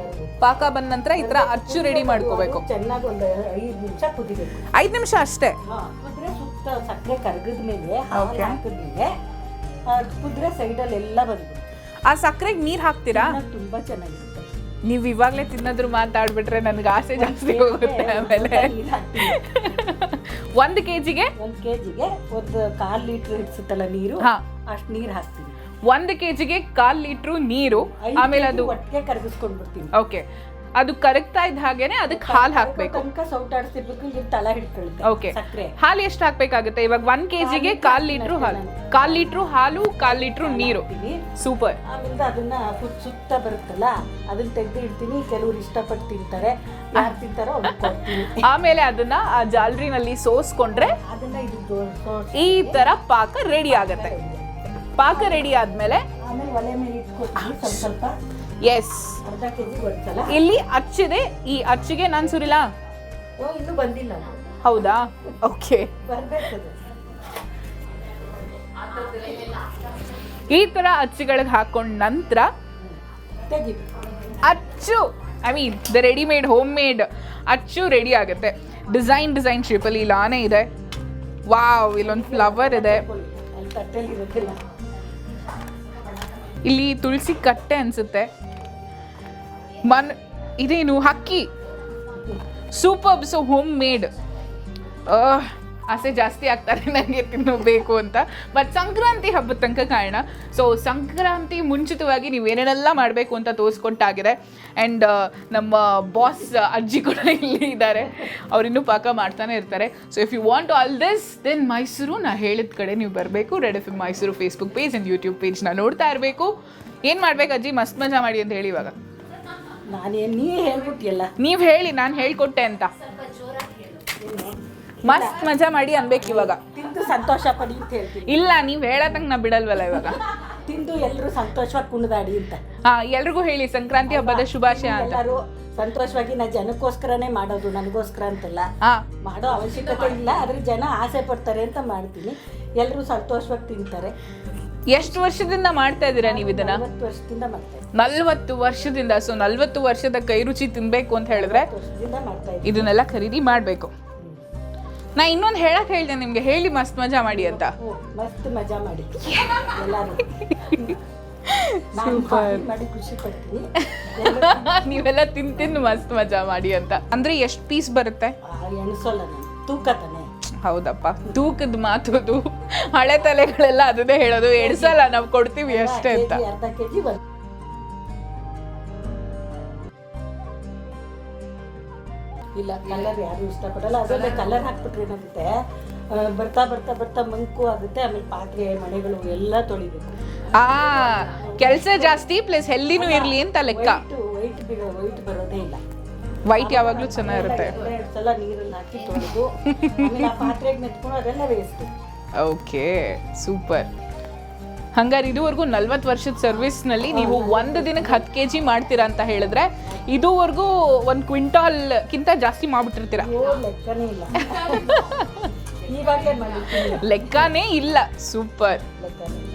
ಪಾಕ ಬಂದ ನಂತರ ಈ ತರ ಅಚ್ಚು ರೆಡಿ ಮಾಡ್ಕೋಬೇಕು. ಚೆನ್ನಾಗಿ ಒಂದು ಐದು ನಿಮಿಷ ಕುದಿಬೇಕು. ಐದು ನಿಮಿಷ ಅಷ್ಟೇ. ಕುದ್ರೆ ಸುತ್ತ ಸಕ್ಕರೆ ಕರಗಿದ ಮೇಲೆ ಹಾಲು. ಹಾಕಿದ್ಮೇಲೆ ಕುದ್ರೆ ಸೈಡಲ್ಲಿ ಎಲ್ಲ ಬಂದ್ಬಿಡುತ್ತೆ. ಆ ಸಕ್ಕರೆಗೆ ನೀರು ಹಾಕ್ತೀರಾ? ತುಂಬಾ ಚೆನ್ನಾಗಿರುತ್ತೆ. ನೀವು ಇವಾಗಲೇ ತಿನ್ನೋದ್ರು ಮಾತಾಡ್ಬಿಟ್ರೆ ನನಗೆ ಆಸೆ ಜಾಸ್ತಿ ಹೋಗುತ್ತೆ ಆಮೇಲೆ. ಒಂದು ಕೆ ಜಿಗೆ ಒಂದು ಕೆ ಜಿಗೆ ಒಂದ್ ಕಾಲು ಲೀಟ್ರ್ ಹಿಡ್ಸುತ್ತಲ್ಲ ನೀರು? ಅಷ್ಟು ನೀರು ನೀರ್ ಹಾಕ್ತೀನಿ. ಒಂದು ಕೆ ಜಿಗೆ ಕಾಲು ಲೀಟ್ರು ನೀರು. ಆಮೇಲೆ ಅದು ಒಟ್ಟಿಗೆ ಕರಗಿಸ್ಕೊಂಡ್ಬಿಡ್ತೀನಿ. ಓಕೆ. ಅದು ಕರಗ್ತಾ ಇದ್ದ ಹಾಗೇನೆ ಅದಕ್ಕೆ ಹಾಲು ಹಾಕಬೇಕು. ತನಕ ಸೌಟಾಡ್ಸಿರ್ಬೇಕು ಇಲ್ಲಿ ತಳ ಹಿಡ್ಕೊಳುತ್ತೆ ಓಕೆ ಸಕ್ಕರೆ. ಹಾಲು ಎಷ್ಟು ಹಾಕ್ಬೇಕಾಗುತ್ತೆ? ಇವಾಗ ಒನ್ ಕೆ ಜಿಗೆ ಕಾಲ್ ಲೀಟ್ರು ಹಾಲು. ಕಾಲ್ ಲೀಟ್ರು ಹಾಲು ಕಾಲ್ ಲೀಟ್ರು ನೀರು. ಸೂಪರ್ ಆಮೇಲೆ ಅದನ್ನ ಸುತ್ತ ಬರುತ್ತಲ್ಲ ಅದನ್ನ ತೆಗೆದು ಇಡ್ತೀನಿ. ಕೆಲವ್ರು ಇಷ್ಟಪಟ್ಟು ತಿಂತಾರೆ. ಯಾರು ತಿಂತಾರೋ ಆಮೇಲೆ ಅದನ್ನ ಆ ಜಾಲರಿನಲ್ಲಿ ಸೋಸ್ಕೊಂಡ್ರೆ ಅದನ್ನ ಇದು ಈ ತರ ಪಾಕ ರೆಡಿ ಆಗತ್ತೆ. ಪಾಕ ರೆಡಿ ಆದ್ಮೇಲೆ ಆಮೇಲೆ ಒಲೆ ಮೇಲೆ ಇಟ್ಕೊಳ್ತೀನಿ ಸ್ವಲ್ಪ ಸ್ವಲ್ಪ. ಎಸ್ ಅರ್ಧ ಕೆಜಿ ಗೊತ್ತಲ್ಲ ಇಲ್ಲಿ ಅಚ್ಚಿದೆ. ಈ ಅಚ್ಚಿಗೆ ನಾನು ಸುರಿಲಾ? ಓ ಇನ್ನೂ ಬಂದಿಲ್ಲ ಹೌದಾ? ಓಕೆ ಈ ತರ ಅಚ್ಚಿಗಳಿಗೆ ಹಾಕೊಂಡ ನಂತರ ಅಚ್ಚು I mean the readymade homemade ಅಚ್ಚು ರೆಡಿ ಆಗುತ್ತೆ. ಡಿಸೈನ್ ಡಿಸೈನ್ ಶೇಪಲ್ಲಿ ಅಲ್ಲಿ ಲಾನೆ ಇದೆ. ವಾವ್ ಇಲ್ಲೊಂದು ಫ್ಲವರ್ ಇದೆ. ಇಲ್ಲಿ ತುಳಸಿ ಕಟ್ಟೆ ಅನ್ಸುತ್ತೆ. ಮನ್, ಇದೇನು ಹಕ್ಕಿ? Super so homemade. ಆಸೆ ಜಾಸ್ತಿ ಆಗ್ತಾರೆ ನನಗೆ ತಿನ್ನಬೇಕು ಅಂತ. ಬಟ್ ಸಂಕ್ರಾಂತಿ ಹಬ್ಬದ ತನಕ ಕಾರಣ ಸೊ ಸಂಕ್ರಾಂತಿ ಮುಂಚಿತವಾಗಿ ನೀವು ಏನೇನೆಲ್ಲ ಮಾಡಬೇಕು ಅಂತ ತೋರಿಸ್ಕೊಟ್ಟಾಗಿದೆ. ಆ್ಯಂಡ್ ನಮ್ಮ ಬಾಸ್ ಅಜ್ಜಿ ಕೂಡ ಇಲ್ಲಿ ಇದ್ದಾರೆ. ಅವರಿನ್ನೂ ಪಾಕ ಮಾಡ್ತಾನೆ ಇರ್ತಾರೆ. So if you want all this then Mysuru ನಾ ಹೇಳಿದ ಕಡೆ ನೀವು ಬರಬೇಕು. Red F Mysuru Facebook page and YouTube ಪೇಜ್ನ ನೋಡ್ತಾ ಇರಬೇಕು. ಏನು ಮಾಡ್ಬೇಕು ಅಜ್ಜಿ? ಮಸ್ತ್ ಮಜಾ ಮಾಡಿ ಅಂತ ಹೇಳಿ ಇವಾಗ. ನಾನೇನು ನೀ ಹೇಳ್ಬಿಟ್ಟಿಯಲ್ಲ. ನೀವು ಹೇಳಿ ನಾನು ಹೇಳ್ಕೊಟ್ಟೆ ಅಂತ. ಮಸ್ತ್ ಮಜಾ ಮಾಡಿ ಅನ್ಬೇಕು ಇವಾಗ. ತಿಂದು ಸಂತೋಷ ಪಡಿ ಅಂತ ಹೇಳ್ತೀನಿ. ಇಲ್ಲ ನೀವು ಹೇಳತಂಗ ನಾ ಬಿಡಲ್ವಲ್ಲ ಇವಾಗ. ತಿಂದು ಎಲ್ಲರೂ ಸಂತೋಷವಾಗಿ ಕುಣಿದಾಡಿ ಅಂತ. ಹಾ ಎಲ್ರಿಗೂ ಹೇಳಿ ಸಂಕ್ರಾಂತಿ ಹಬ್ಬದ ಶುಭಾಶಯ ಅಂತ. ಎಲ್ಲರೂ ಸಂತೋಷವಾಗಿ ನಾ ಜನಕ್ಕೋಸ್ಕರನೇ ಮಾಡೋದು ನನಗೋಸ್ಕರ ಅಂತಲ್ಲ. ಹಾ. ಮಾಡೋ ಅವಶ್ಯಕತೆ ಇಲ್ಲ ಆದ್ರೆ ಜನ ಆಸೆ ಪಡ್ತಾರೆ ಅಂತ ಮಾಡ್ತೀನಿ. ಎಲ್ಲರೂ ಸಂತೋಷವಾಗಿ ತಿಂತಾರೆ. ಎಷ್ಟು ವರ್ಷದಿಂದ ಮಾಡ್ತಾ ಇದ್ದೀರಾ ನೀವು ಇದನ್ನ? ನಲವತ್ತು ವರ್ಷದಿಂದ ಮಾಡ್ತಾ ಇದ್ದೀನಿ ನಲ್ವತ್ತು ವರ್ಷದಿಂದ ಸೊ ನಲ್ವತ್ತು ವರ್ಷದ ಕೈ ರುಚಿ ತಿನ್ಬೇಕು ಅಂತ ಹೇಳಿದ್ರೆ ವರ್ಷದಿಂದ ಮಾಡ್ತಾ ಇದ್ದೀನಿ ಇದನ್ನೆಲ್ಲ ಖರೀದಿ ಮಾಡಬೇಕು. ನಾ ಇನ್ನೊಂದು ಹೇಳಕ್ ಹೇಳಿದೆ ನಿಮ್ಗೆ ಹೇಳಿ ಮಸ್ತ್ ಮಜಾ ಮಾಡಿ ಅಂತ. ಓ, ಮಸ್ತ್ ಮಜಾ ಮಾಡಿ ಎಲ್ಲರೂ. ನಾನು ಮಾಡಿ ಮಾಡಿ ಖುಷಿ ಪಡ್ತೀನಿ. ಎಲ್ಲರೂ ನೀವೆಲ್ಲ ತಿನ್ ತಿನ್ ಮಸ್ತ್ ಮಜಾ ಮಾಡಿ ಅಂತ. ಅಂದ್ರೆ ಎಷ್ಟು ಪೀಸ್ ಬರುತ್ತೆ? ಆ, ಎಣ್ಸೋಲ್ಲ ನಾನು. ತೂಕ ತಾನೆ ಹೌದಪ್ಪ. ತೂಕದ ಮಾತೋದು ಹಳೆ ತಲೆಗಳೆಲ್ಲ ಅದನ್ನೇ ಹೇಳೋದು. ಎಡ್ಸಲ್ಲ ನಾವು ಕೊಡ್ತೀವಿ ಅಷ್ಟೇ ಅಂತ. ಅರ್ಧ ಕೆಜಿ ಬಂದು ಇಲ್ಲ ಕಲರ್ ಯಾರು ಇಷ್ಟಪಡಲ್ಲ. ಅದನ್ನ ಕಲರ್ ಹಾಕ್ಬಿಟ್ರೆ ಏನಾಗುತ್ತೆ? ಬರ್ತಾ ಬರ್ತಾ ಬರ್ತಾ ಮಂಕು ಆಗುತ್ತೆ. ಆಮೇಲೆ ಪಾತ್ರೆ ಮನೆಗಳು ಎಲ್ಲ ತೊಳಿಬೇಕು. ಆ ಕೆಲಸ ಜಾಸ್ತಿ ಪ್ಲಸ್ ಹೆಲ್ದಿನೂ ಇರಲಿ ಅಂತ ಲೆಕ್ಕ. ವೈಟ್ ಬರೋದೇ ಇಲ್ಲ. ವೈಟ್ ಯಾವಾಗಲೂ ಚೆನ್ನಾಗಿರುತ್ತೆ. ಎರಡು ಸಲ ನೀರಲ್ಲಿ ಹಾಕಿ ತೊಳೆದು ಆಮೇಲೆ ಆ ಪಾತ್ರೆಗೆ ನೆತ್ಕೊಂಡು ಅದೆಲ್ಲ ವೇಸ್ಟ್ ಓಕೆ ಸೂಪರ್. ಹಂಗಾರೆ ಇದುವರೆಗೂ ನಲ್ವತ್ತು ವರ್ಷದ ಸರ್ವಿಸ್ನಲ್ಲಿ ನೀವು ಒಂದು ದಿನಕ್ಕೆ ಹತ್ತು ಕೆ ಜಿ ಮಾಡ್ತೀರಾ ಅಂತ ಹೇಳಿದ್ರೆ ಇದುವರೆಗೂ ಒಂದು ಕ್ವಿಂಟಾಲ್ಗಿಂತ ಜಾಸ್ತಿ ಮಾಡ್ಬಿಟ್ಟಿರ್ತೀರಾ? ಲೆಕ್ಕನೇ ಇಲ್ಲ. ಇವಾಗಲೇ ಮಾಡಿರ್ತೀನಿ. ಲೆಕ್ಕನೇ ಇಲ್ಲ. ಸೂಪರ್. ಲೆಕ್ಕನೇ ಇಲ್ಲ.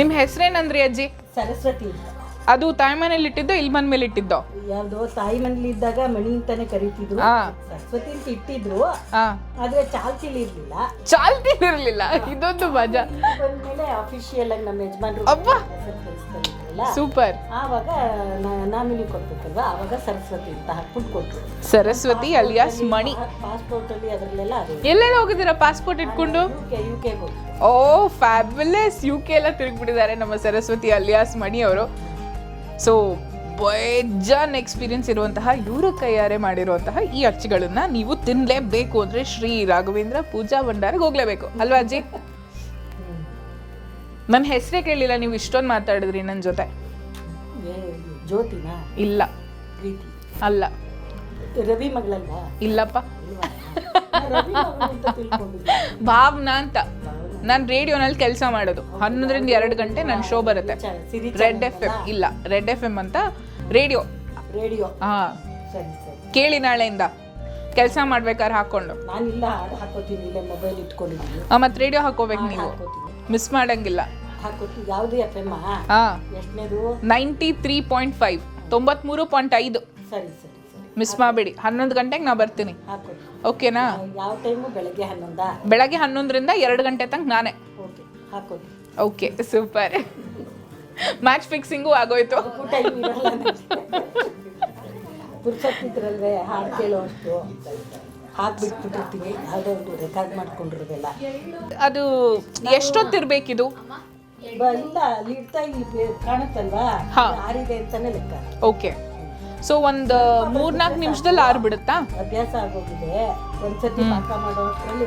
ನಿಮ್ಮ ಹೆಸರೇನಂದ್ರಿ ಅಜ್ಜಿ? ಸರಸ್ವತಿ. ಅದು ತಾಯಿ ಮನೇಲಿ ಇಟ್ಟಿದ್ದೋ ಇಲ್ಲಿ ಬಂದ ಮೇಲೆ ಇಟ್ಟಿದ್ದೋ? ಯಾವ್ದೋ ತಾಯಿ ಮನೇಲಿ ಇದ್ದಾಗ ಮಣಿ ಅಂತಾನೆ ಕರಿತಿದ್ರು. ಸರಸ್ವತಿ ಅಂತ ಇಟ್ಟಿದ್ರು. ಹಾ. ಆದ್ರೆ ಚಾಲ್ತಿಲಿ ಇರ್ಲಿಲ್ಲ. ಚಾಲ್ತಿ ಇರ್ಲಿಲ್ಲ. ಇದೊಂದು ಮಜಾ. ಇಲ್ಲಿ ಬಂದ್ಮೇಲೆ ಅಫಿಷಿಯಲ್ ಆಗಿ ನಮ್ಮ ಯಜಮಾನ್ರು ಅಬ್ಬಾ! ಸೂಪರ್. ಆವಾಗ ನಾಮಿನಿ ಕೊಡ್ಬೇಕಲ್ವಾ ಆವಾಗ ಸರಸ್ವತಿ ಅಂತ ಹಾಕ್ಬಿಟ್ಟು ಕೊಟ್ರು. ಸರಸ್ವತಿ ಅಲಿಯಾಸ್ ಮಣಿ. ಪಾಸ್ಪೋರ್ಟ್ ಅಲ್ಲಿ ಅದರಲ್ಲೆಲ್ಲ ಅದು ಎಲ್ಲೆಲ್ಲ ಹೋಗಿದ್ದೀರಾ ಪಾಸ್ಪೋರ್ಟ್ ಇಟ್ಕೊಂಡು? U K U K oh fabulous U K ಎಲ್ಲ ತಿರುಗಿಬಿಟ್ಟಿದ್ದಾರೆ ನಮ್ಮ ಸರಸ್ವತಿ ಅಲಿಯಾಸ್ ಮಣಿ ಅವರು. ಸೊ ಬೇಜಾನ್ ಎಕ್ಸ್ಪೀರಿಯನ್ಸ್ ಇರುವಂತಹ ಇವರು ಕೈಯಾರೆ ಮಾಡಿರುವಂತಹ ಈ ಅಚ್ಚಿಗಳನ್ನ ನೀವು ತಿನ್ನಲೇಬೇಕು ಅಂದ್ರೆ ಶ್ರೀ ರಾಘವೇಂದ್ರ ಪೂಜಾ ಭಂಡಾರಿಗೆ ಹೋಗ್ಲೇಬೇಕು. ಅಲ್ವಾ ಅಜ್ಜಿ? ನನ್ನ ಹೆಸರೇ ಕೇಳಿಲ್ಲ ನೀವು ಇಷ್ಟೊಂದು ಮಾತಾಡಿದ್ರಿ ನನ್ನ ಜೊತೆ. ಇಲ್ಲ. ಅಲ್ಲ. ರವಿ ಮಗಳಲ್ಲ ಇಲ್ಲಪ್ಪ. ಭಾವನಾ ಅಂತ. ನಾನು ರೇಡಿಯೋನಲ್ಲಿ ಕೆಲಸ ಮಾಡೋದು. ಹನ್ನೊಂದರಿಂದ ಎರಡು ಗಂಟೆ ನನ್ನ ಶೋ ಬರುತ್ತೆ. ರೆಡ್ ಎಫ್ ಎಂ ಇಲ್ಲ ರೆಡ್ ಎಫ್ ಎಂ ಅಂತ ರೇಡಿಯೋ. ರೇಡಿಯೋ. ಹಾ. ಕೇಳಿ ನಾಳೆಯಿಂದ. ಕೆಲಸ ಮಾಡ್ಬೇಕಾದ್ರೆ ಹಾಕೊಂಡು ಮತ್ತೆ ರೇಡಿಯೋ ಹಾಕೋಬೇಕು ನೀವು. ಮಿಸ್ ಮಾಡಂಗಿಲ್ಲ. ನೈಂಟಿ ತ್ರೀ ಪಾಯಿಂಟ್ ಫೈವ್ ತೊಂಬತ್ಮೂರು ಪಾಯಿಂಟ್ ಐದು. ಸರಿ ಸರಿ. ಮಿಸ್ ಮಾಡಬೇಡಿ. ಹನ್ನೊಂದು ಗಂಟೆಗೆ ನಾ ಬರ್ತೀನಿ. ಓಕೆನಾ ಯಾವ ಟೈಮು ಬೆಳಗ್ಗೆ ಹನ್ನೊಂದಾ? ಬೆಳಗ್ಗೆ ಹನ್ನೊಂದರಿಂದ ಎರಡು ಗಂಟೆ ತನಕ ನಾನೇ. ಓಕೆ ಹಾಕೊಡಿ. ಓಕೆ ಸೂಪರ್ ಮ್ಯಾಚ್ ಫಿಕ್ಸಿಂಗು ಆಗೋಯ್ತು. ಪುರ್ಸೊತ್ತಿದ್ರಲ್ವೇ ಹಾಡು ಕೇಳೋ ಅಷ್ಟು ಹಾಕ್ಬಿಟ್ಬಿಟ್ಟಿರ್ತೀವಿ ಯಾವುದೋ ರೆಕಾರ್ಡ್ ಮಾಡ್ಕೊಂಡಿರೋದೆಲ್ಲ. ಅದು ಎಷ್ಟೊತ್ತಿರ್ಬೇಕಿದು? ಇಲ್ಲ ಅಲ್ಲಿ ಇಡ್ತಾ ಇಲ್ಲಿ ಕಾಣುತ್ತಲ್ವಾ? ಹಾ. ಆರಿದೆ ಅಂತಾನೆ ಲೆಕ್ಕ. ಓಕೆ ಸೊ ಒಂದು ಮೂರ್ನಾಲ್ಕು ನಿಮಿಷದಲ್ಲಿ ಆರ್ಬಿಡುತ್ತಾ ಅಭ್ಯಾಸ ಆಗೋಗಿದೆ. ಒಂದ್ಸತಿ ಪಾಕ ಮಾಡೋ ಅಷ್ಟರಲ್ಲಿ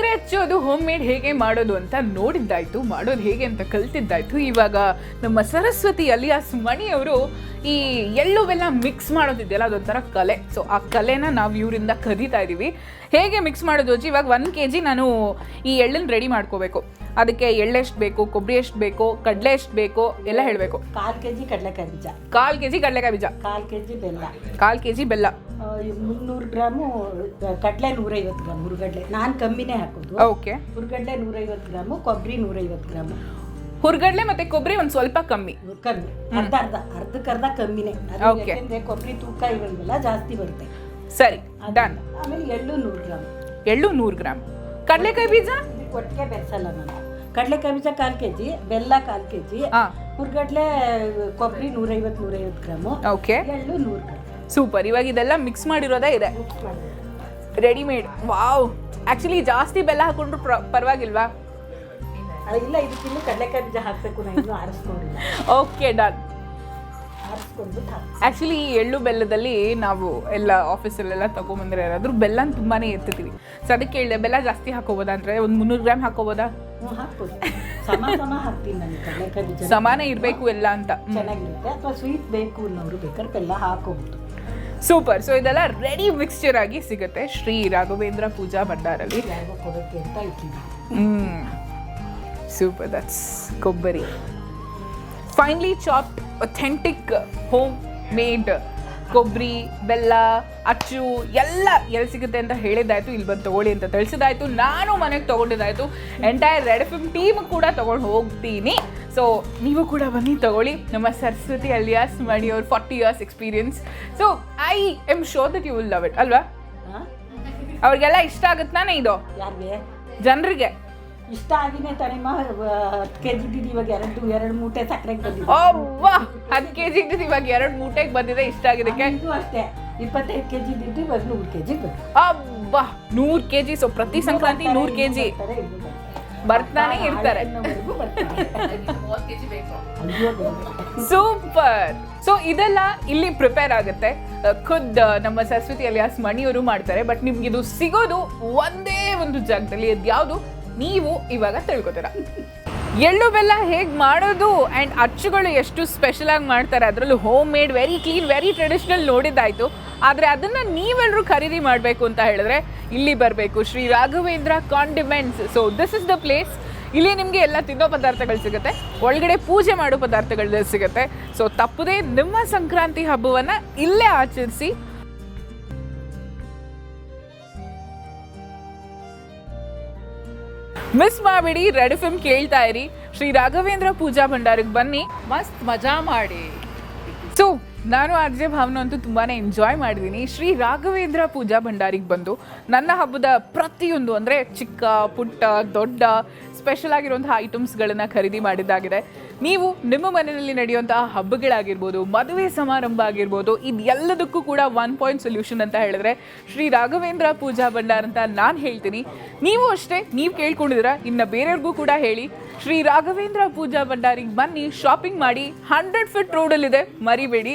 ಸಕ್ಕರೆ ಹಚ್ಚೋದು ಹೋಮ್ ಮೇಡ್ ಹೇಗೆ ಮಾಡೋದು ಅಂತ ನೋಡಿದ್ದಾಯ್ತು, ಮಾಡೋದು ಹೇಗೆ ಅಂತ ಕಲ್ತಿದ್ದಾಯ್ತು. ಇವಾಗ ನಮ್ಮ ಸರಸ್ವತಿ ಅಲಿಯಾಸ್ ಮಣಿಯವರು ಈ ಎಳ್ಳು ಬೆಲ್ಲ ಮಿಕ್ಸ್ ಮಾಡೋದಿದೆಯಲ್ಲ, ಅದೊಂಥರ ಕಲೆ. ಸೊ ಆ ಕಲೆನ ನಾವು ಇವರಿಂದ ಕದೀತಾ ಇದ್ದೀವಿ ಹೇಗೆ ಮಿಕ್ಸ್ ಮಾಡೋದು ಅಜ್ಜಿ? ಇವಾಗ ಒನ್ ಕೆ ಜಿ ನಾನು ಈ ಎಳ್ಳನ್ನು ರೆಡಿ ಮಾಡ್ಕೋಬೇಕು. ಅದಕ್ಕೆ ಎಳ್ಳೆಷ್ಟು ಬೇಕು ಕೊಬ್ಬರಿ ಎಷ್ಟು ಬೇಕು ಕಡಲೆ ಎಷ್ಟು ಬೇಕು ಎಲ್ಲ ಹೇಳಬೇಕು. ಕಾಲು ಕೆ ಜಿ ಕಡಲೆಕಾಯಿ ಬೀಜ. ಕಾಲು ಕೆ ಜಿ ಕಡಲೆಕಾಯಿ ಬೀಜ. ಕಾಲು ಕೆ ಜಿ ಬೆಲ್ಲ. ಕಾಲು ಕೆ ಜಿ ಬೆಲ್ಲ ಮುನ್ನೂರು ಗ್ರಾಮು ಕಡಲೆ ನೂರೈವತ್ತು ಗ್ರಾಮ್ ಹುರ್ಗಡ್ಲೆ. ನಾನು ಕಮ್ಮಿನೇ ಹಾಕೋದು. ಓಕೆ. ಹುರುಗಡ್ಲೆ ನೂರೈವತ್ತು ಗ್ರಾಮು ಕೊಬ್ಬರಿ ನೂರೈವತ್ತು ಗ್ರಾಮು. ಹುರ್ಗಡ್ಲೆ ಮತ್ತೆ ಕೊಬ್ಬರಿ ಒಂದು ಸ್ವಲ್ಪ ಕಮ್ಮಿ. ಕಮ್ಮಿ. ಅರ್ಧ ಅರ್ಧ ಅರ್ಧಕ್ಕರ್ಧ ಕಮ್ಮಿನೇ. ಓಕೆ. Okay. ಯಾಕೆಂದ್ರೆ ಕೊಬ್ಬರಿ ತೂಕ ಇರೋದಿಲ್ಲ ಜಾಸ್ತಿ ಬರುತ್ತೆ. ಸರಿ ಡನ್. ಆಮೇಲೆ ಎಳ್ಳು ನೂರು ಗ್ರಾಮ್. ಎಳ್ಳು ನೂರು ಗ್ರಾಮ್. ಕಡಲೆಕಾಯಿ ಬೀಜ? ಕೊಟ್ಟಿಗೆ ಬೆರೆಸಲ್ಲ ನಾನು. ಕಡಲೆಕಾಯಿ ಬೀಜ ಕಾಲು ಕೆ ಜಿ ಬೆಲ್ಲ ಕಾಲು ಕೆ ಜಿ ಹಾ ಹುರ್ಗಡ್ಲೆ ಕೊಬ್ಬರಿ ನೂರೈವತ್ತು ನೂರೈವತ್ತು ಗ್ರಾಮು. ಓಕೆ. ಎಳ್ಳು ನೂರು ಗ್ರಾಮ್. ಸೂಪರ್. ಇವಾಗ ಇದೆಲ್ಲ ಮಿಕ್ಸ್ ಮಾಡಿರೋದೇ ಇದೆ. ಮಿಕ್ಸ್ ಮಾಡಿ ರೆಡಿಮೇಡ್ ವಾವ್ ಆ್ಯಕ್ಚುಲಿ ಜಾಸ್ತಿ ಬೆಲ್ಲ ಹಾಕೊಂಡ್ರು ಪ್ರ- ಪರವಾಗಿಲ್ವಾ? ಇಲ್ಲ ಇಲ್ಲ ಇದಕ್ಕಿನ್ನೂ ಕಡಲೆಕಾಯಿ ಬೀಜ ಹಾಕಬೇಕು ನಾನು ಇನ್ನೂ ಆರಿಸ್ಕೊಂಡಿಲ್ಲ. ಓಕೆ ಡನ್ ಆರಿಸ್ಕೊಂಡ್ಬಿಟ್ಟು ಹಾಕಿ ಆ್ಯಕ್ಚುಲಿ ಈ ಎಳ್ಳು ಬೆಲ್ಲದಲ್ಲಿ ನಾವು ಎಲ್ಲ ಆಫೀಸಲ್ಲೆಲ್ಲ ತೊಗೊಂಬಂದ್ರೆ ಯಾರಾದರೂ ಬೆಲ್ಲನ ತುಂಬಾ ಎತ್ತುತ್ತೀವಿ. ಸೊ ಅದಕ್ಕೆ ಹೇಳಿದೆ ಬೆಲ್ಲ ಜಾಸ್ತಿ ಹಾಕೋಬೋದಾ ಅಂದರೆ ಒಂದು ಮುನ್ನೂರು ಗ್ರಾಮ್ ಹಾಕೋಬೋದಾ? ಹಾಕ್ಬೋದು. ಸಮ ಸಮ ಹಾಕ್ತೀನಿ ನಾನು ಕಡಲೆಕಾಯಿ ಬೀಜ ಸಮಾನ ಇರಬೇಕು ಎಲ್ಲ ಅಂತ. ಚೆನ್ನಾಗಿರುತ್ತೆ. ಅಥವಾ ಸ್ವೀಟ್ ಬೇಕು ಅನ್ನೋರು ಬೇಕಾದ್ರೆ ಬೆಲ್ಲ ಹಾಕೋಬಹುದು ಸೂಪರ್. ಸೊ ಇದೆಲ್ಲ ರೆಡಿ ಮಿಕ್ಸ್ಚರ್ ಆಗಿ ಸಿಗುತ್ತೆ. ಶ್ರೀ ರಾಘವೇಂದ್ರ ಪೂಜಾ ಭಂಡಾರಲ್ಲಿ. ಯಾರಿಗೋ ಕೊಡೋಕ್ಕೆ ಅಂತ ಇಟ್ಟಿದ್ದೀನಿ. ಹ್ಮ್. ಸೂಪರ್ ದಟ್ಸ್ ಕೊಬ್ಬರಿ. Finely chopped authentic home made ಕೊಬ್ಬರಿ ಬೆಲ್ಲ ಅಚ್ಚು ಎಲ್ಲ ಎಲ್ಲಿ ಸಿಗುತ್ತೆ ಅಂತ ಹೇಳಿದ್ದಾಯ್ತು ಇಲ್ಲಿ ಬಂದು ತಗೊಳ್ಳಿ ಅಂತ ತಿಳಿಸಿದಾಯ್ತು. ನಾನು ಮನೆಗೆ ತಗೊಂಡಿದ್ದಾಯ್ತು. Entire red F M team ಕೂಡ ತಗೊಂಡು ಹೋಗ್ತೀನಿ. ಸೊ ನೀವು ಕೂಡ ಬನ್ನಿ ತಗೊಳ್ಳಿ. ನಮ್ಮ ಸರಸ್ವತಿ ಅಲಿಯಾಸ್ ಮಣಿ ಅವ್ರ forty years experience so I am sure that you will love it ಅಲ್ವಾ? ಅವ್ರಿಗೆಲ್ಲ ಇಷ್ಟ ಆಗುತ್ತಾನೆ ಇದು? ಯಾರಿಗೆ? ಜನರಿಗೆ. ಇಷ್ಟ ಆಗಿನೇ ತಾನೇಮ್ಮ ಹತ್ತು ಕೆ ಜಿ ಇದ್ದಿದ್ದು ಇವಾಗ ಎರಡು ಎರಡು ಮೂಟೆ ಸಕ್ಕರೆಗೆ ಬಂದಿದೆ. ಒಬ್ಬ ಹತ್ತು ಕೆ ಜಿ ಇವಾಗ ಎರಡು ಮೂಟೆಗೆ ಬಂದಿದೆ ಇಷ್ಟ ಆಗಿದೆ ಇದು ಅಷ್ಟೇ. ಇಪ್ಪತ್ತೈದು ಕೆ ಜಿ ಇದ್ದಿದ್ದು ಇವಾಗ ನೂರು ಕೆ ಜಿ ಬಂತು ಅಬ್ಬ ನೂರು ಕೆ ಜಿ ಸೊ ಪ್ರತಿ ಸಂಕ್ರಾಂತಿ ನೂರು ಕೆ ಜಿ ಬರ್ತಾನೆ ಇರ್ತಾರೆ. ಸೂಪರ್. ಸೊ ಇದೆಲ್ಲ ಇಲ್ಲಿ ಪ್ರಿಪೇರ್ ಆಗುತ್ತೆ. ಖುದ್ ನಮ್ಮ ಸರಸ್ವತಿ ಅಲಿಯಾಸ್ ಮಣಿಯವರು ಮಾಡ್ತಾರೆ ಬಟ್ ನಿಮ್ಗೆ ಇದು ಸಿಗೋದು ಒಂದೇ ಒಂದು ಜಾಗದಲ್ಲಿ ಅದ್ಯಾವುದು ನೀವು ಇವಾಗ ತಿಳ್ಕೊತೀರ. ಎಳ್ಳು ಬೆಲ್ಲ ಹೇಗೆ ಮಾಡೋದು ಆ್ಯಂಡ್ ಅಚ್ಚುಗಳು ಎಷ್ಟು ಸ್ಪೆಷಲ್ ಆಗಿ ಮಾಡ್ತಾರೆ ಅದರಲ್ಲೂ home made very clean very traditional ನೋಡಿದ್ದಾಯಿತು. ಆದರೆ ಅದನ್ನು ನೀವೆಲ್ಲರೂ ಖರೀದಿ ಮಾಡಬೇಕು ಅಂತ ಹೇಳಿದ್ರೆ ಇಲ್ಲಿ ಬರಬೇಕು. Shri Raghavendra condiments so this is the place ಇಲ್ಲಿ ನಿಮಗೆ ಎಲ್ಲ ತಿನ್ನೋ ಪದಾರ್ಥಗಳು ಸಿಗುತ್ತೆ. ಒಳಗಡೆ ಪೂಜೆ ಮಾಡೋ ಪದಾರ್ಥಗಳು ಸಿಗುತ್ತೆ. ಸೊ ತಪ್ಪದೇ ನಿಮ್ಮ ಸಂಕ್ರಾಂತಿ ಹಬ್ಬವನ್ನು ಇಲ್ಲೇ ಆಚರಿಸಿ ಮಿಸ್ ಮಾಡಬೇಡಿ ರೆಡ್ ಫಿಮ್ ಕೇಳ್ತಾ ಇರಿ. ಶ್ರೀ ರಾಘವೇಂದ್ರ ಪೂಜಾ ಭಂಡಾರಿಗೆ ಬನ್ನಿ. ಮಸ್ತ್ ಮಜಾ ಮಾಡಿ. ಸೊ ನಾನು ಅರ್ಜೆ ಭಾವನ ಅಂತೂ ತುಂಬಾ ಎಂಜಾಯ್ ಮಾಡಿದ್ದೀನಿ. ಶ್ರೀ ರಾಘವೇಂದ್ರ ಪೂಜಾ ಭಂಡಾರಿಗೆ ಬಂದು ನನ್ನ ಹಬ್ಬದ ಪ್ರತಿಯೊಂದು ಅಂದರೆ ಚಿಕ್ಕ ಪುಟ್ಟ ದೊಡ್ಡ ಸ್ಪೆಷಲ್ ಆಗಿರುವಂತಹ ಐಟಮ್ಸ್ಗಳನ್ನು ಖರೀದಿ ಮಾಡಿದ್ದಾಗಿದೆ. ನೀವು ನಿಮ್ಮ ಮನೆಯಲ್ಲಿ ನಡೆಯುವಂತಹ ಹಬ್ಬಗಳಾಗಿರ್ಬೋದು, ಮದುವೆ ಸಮಾರಂಭ ಆಗಿರ್ಬೋದು, ಇದೆಲ್ಲದಕ್ಕೂ ಕೂಡ ಒನ್ ಪಾಯಿಂಟ್ ಸೊಲ್ಯೂಷನ್ ಅಂತ ಹೇಳಿದ್ರೆ ಶ್ರೀ ರಾಘವೇಂದ್ರ ಪೂಜಾ ಭಂಡಾರ್ ಅಂತ ನಾನು ಹೇಳ್ತೀನಿ. ನೀವು ಅಷ್ಟೇ, ನೀವು ಕೇಳ್ಕೊಂಡಿದ್ದೀರಾ, ಇನ್ನು ಬೇರೆಯವ್ರಿಗೂ ಕೂಡ ಹೇಳಿ. ಶ್ರೀ ರಾಘವೇಂದ್ರ ಪೂಜಾ ಭಂಡಾರಿಗೆ ಬನ್ನಿ ಶಾಪಿಂಗ್ ಮಾಡಿ ಹಂಡ್ರೆಡ್ ಫಿಟ್ ರೋಡಲ್ಲಿದೆ ಮರಿಬೇಡಿ.